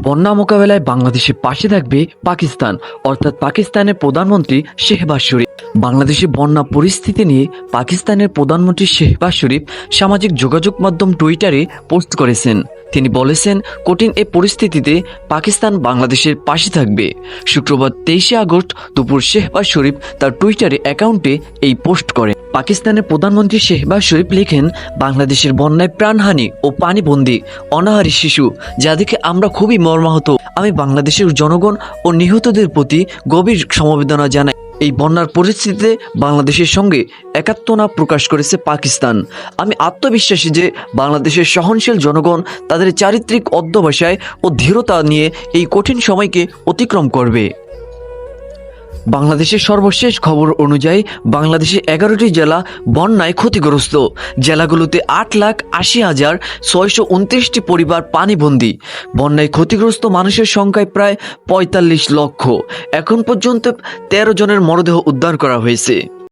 বন্যা মোকাবেলায় বাংলাদেশের পাশে থাকবে পাকিস্তান, অর্থাৎ পাকিস্তানের প্রধানমন্ত্রী শেহবাজ শরীফ বাংলাদেশে বন্যা পরিস্থিতি নিয়ে পাকিস্তানের প্রধানমন্ত্রী শেহবাজ শরীফ সামাজিক যোগাযোগ মাধ্যম টুইটারে পোস্ট করেছেন। তিনি বলেছেন, কঠিন এ পরিস্থিতিতে পাকিস্তান বাংলাদেশের পাশে থাকবে। শুক্রবার তেইশে আগস্ট দুপুর শেহবাজ শরীফ তার টুইটারে অ্যাকাউন্টে এই পোস্ট করেন। পাকিস্তানের প্রধানমন্ত্রী শেহবাজ শরীফ লেখেন, বাংলাদেশের বন্যায় প্রাণহানি ও পানিবন্দী, অনাহারী শিশু যা আমরা খুবই মর্মাহত, আমি বাংলাদেশের জনগণ ও নিহতদের প্রতি গভীর সমবেদনা জানাই। এই বন্যার পরিস্থিতিতে বাংলাদেশের সঙ্গে একাত্মনা প্রকাশ করেছে পাকিস্তান। আমি আত্মবিশ্বাসী যে বাংলাদেশের সহনশীল জনগণ তাদের চারিত্রিক অধ্যবসায় ও ধীরতা নিয়ে এই কঠিন সময়কে অতিক্রম করবে। বাংলাদেশের সর্বশেষ খবর অনুযায়ী বাংলাদেশে এগারোটি জেলা বন্যায় ক্ষতিগ্রস্ত। জেলাগুলোতে আট লাখ আশি হাজার ছয়শো উনত্রিশটি পরিবার পানিবন্দী। বন্যায় ক্ষতিগ্রস্ত মানুষের সংখ্যায় প্রায় পঁয়তাল্লিশ লক্ষ। এখন পর্যন্ত তেরো জনের মরদেহ উদ্ধার করা হয়েছে।